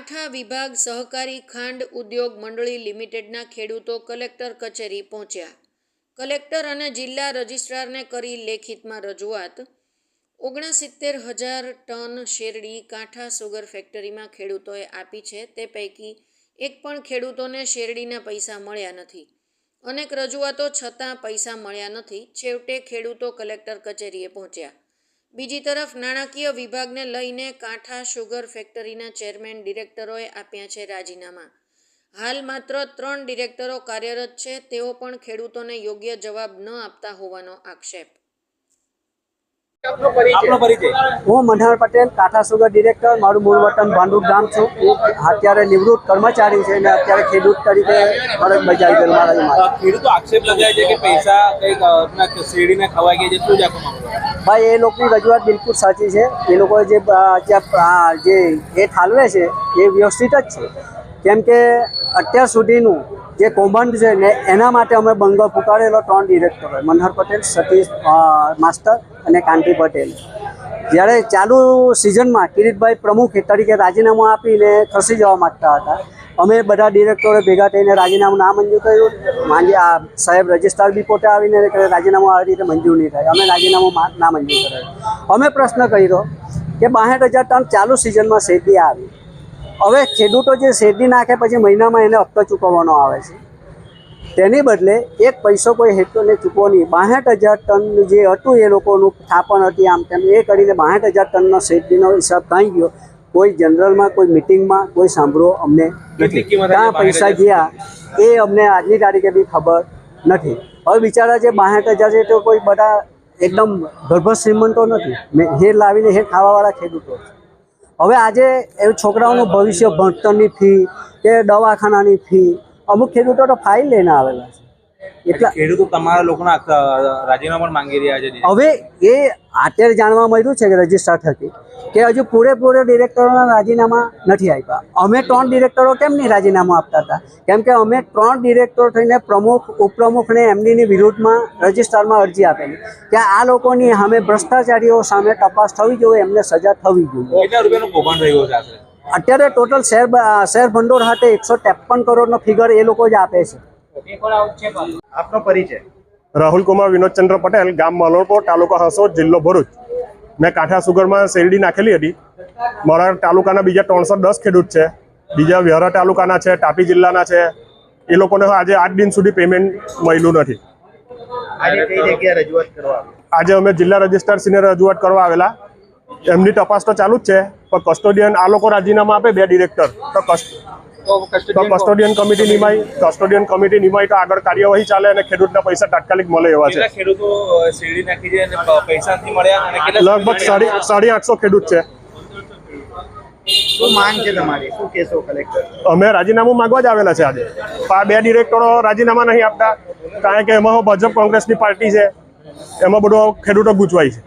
કાંઠા વિભાગ સહકારી ખાંડ ઉદ્યોગ મંડળી લિમિટેડના ખેડૂતો કલેક્ટર કચેરી પહોંચ્યા. કલેક્ટર અને જિલ્લા રજિસ્ટ્રારને કરી લેખિતમાં રજૂઆત. ઓગણસિત્તેર હજાર ટન શેરડી કાંઠા સુગર ફેક્ટરીમાં ખેડૂતોએ આપી છે. તે પૈકી એક પણ ખેડૂતોને શેરડીના પૈસા મળ્યા નથી. અનેક રજૂઆતો છતાં પૈસા મળ્યા નથી. છેવટે ખેડૂતો કલેક્ટર કચેરીએ પહોંચ્યા. બીજી તરફ નાણાકીય વિભાગને લઈને કાંઠા શુગર ફેક્ટરીના ચેરમેન ડિરેક્ટરોએ આપ્યા છે રાજીનામા. હાલ માત્ર ત્રણ ડિરેક્ટરો કાર્યરત છે, તેઓ પણ ખેડૂતોને યોગ્ય જવાબ ન આપતા હોવાનો આક્ષેપ. હું મનહર પટેલ કાંઠા સુગર ડિરેક્ટર. મારું મૂળ વતન ભાંડુપ ગામ છું. હું અત્યારે નિવૃત્ત કર્મચારી છે અને અત્યારે ખેડૂત તરીકે ફરજ બજાવી કરું મારા ખેડૂતો આક્ષેપ લગાવે છે કે પૈસા કંઈક શેરડીને ખવાઈ ગયા છે. શું જ? ભાઈ એ લોકોની રજૂઆત બિલકુલ સાચી છે. એ લોકો જે જે એ ઠાલવે છે એ વ્યવસ્થિત જ છે. કેમ કે અત્યાર સુધીનું જે કૌભાંડ છે ને, એના માટે અમે બંગલો ફૂટાડેલો ત્રણ ડિરેક્ટરો મનહર પટેલ, સતીશ માસ્ટર અને કાંતિ પટેલ. જ્યારે ચાલુ સિઝનમાં કિરીટભાઈ પ્રમુખ તરીકે રાજીનામું આપીને ખસી જવા માગતા હતા, અમે બધા ડિરેક્ટરો ભેગા થઈને રાજીનામું ના મંજૂર કર્યું. માંડી આ સાહેબ રજિસ્ટ્રાર બી પોતે આવીને રાજીનામું આવી રીતે મંજૂર નહીં થાય. અમે રાજીનામું ના મંજૂર કરાયું. અમે પ્રશ્ન કર્યો કે બાસઠ હજાર ટન ચાલુ સિઝનમાં શેરડી આવી. હવે ખેડૂતો જે શેરડી નાખે પછી મહિનામાં એને હપ્તો ચૂકવવાનો આવે છે. તેની બદલે એક પૈસો કોઈ હેતુને ચૂકવો નહીં. બાસઠ હજાર ટન જે હતું એ લોકોનું થાપણ હતી આમ તેમ. એ કરીને બાસઠ હજાર ટનનો શેરડીનો હિસાબ થઈ ગયો. કોઈ જનરલમાં કોઈ મિટિંગમાં કોઈ સાંભળો અમને. નથી ક્યાં પૈસા 62,000? ગયા એ અમને આજની તારીખે બી ખબર નથી. હવે બિચારા જે બાસઠ હજાર છે તો કોઈ બધા એકદમ ગર્ભ શ્રીમંતો નથી. મેં હેર લાવીને હેર ખાવાવાળા ખેડૂતો છે. હવે આજે એ છોકરાઓનું ભવિષ્ય ભણતરની ફી કે દવાખાનાની ફી? અમુક ખેડૂતો તો ફાઇલ લઈને આવેલા છે. એટલા ખેડૂતો તમારા લોકોના રાજીનામા પણ માંગી રહ્યા છે હવે એ અત્યારે જાણવા મળ્યું છે કે રજિસ્ટર થકી કે હજુ પૂરેપૂરે ડિરેક્ટરોના રાજીનામા નથી આપ્યા. અમે ત્રણ ડિરેક્ટરો કેમ નહીં રાજીનામું આપતા હતા? કેમ કે અમે ત્રણ ડિરેક્ટર થઈને પ્રમુખ ઉપપ્રમુખને એમનીની વિરુદ્ધમાં રજિસ્ટરમાં અરજી આપેલી. કે આ લોકોની સામે ભ્રષ્ટાચારીઓ સામે તપાસ થવી જોઈએ એમને સજા થવી જોઈએ. કેટલા રૂપિયાનું કૌભાંડ રહ્યું છે અત્યારે ટોટલ શેર શેર ભંડોળ હાથે એકસો ત્રેપન કરોડનો ફિગર એ લોકો જ આપે છે. આપનો પરિચય. રાહુલ કુમાર વિનોદચંદ્ર પટેલ ગામ મલોરપોર તાલુકા હસોદ જિલ્લો ભરૂચ. મેં કાંઠા સુગરમાં શેરડી નાખેલી હતી. મારા તાલુકાના બીજા ત્રણસો દસ ખેડૂત છે. બીજા વ્યારા તાલુકાના છે તાપી જિલ્લાના છે. એ લોકોને આજે આઠ દિન સુધી પેમેન્ટ મળ્યું નથી. આજે અમે જિલ્લા રજિસ્ટ્રારશ્રીને રજૂઆત કરવા આવેલા. એમની તપાસ તો ચાલુ જ છે પણ કસ્ટોડિયન આ લોકો રાજીનામા આપે બે ડિરેક્ટર તો કસ્ટ તો કસ્ટોડિયન કમિટી નિમાય કસ્ટોડિયન કમિટી નિમાય તો આગળ કાર્યવાહી ચાલે અને ખેડૂતના પૈસા તાત્કાલિક મળે એવા છે. ખેડૂતો શેરડી નાખી છે અને પૈસા નથી મળ્યા અને લગભગ સાડી સાડી આઠસો ખેડૂત છે. શું માંગ છે તમારી? શું કહેશો કલેક્ટર? અમે રાજીનામું માંગવા જ આવેલા છે આજે. આ બે ડિરેક્ટરો રાજીનામા નહીં આપતા કારણ કે એમાં ભાજપ કોંગ્રેસની પાર્ટી છે. એમાં બધો ખેડૂતો ગૂંચવાય છે.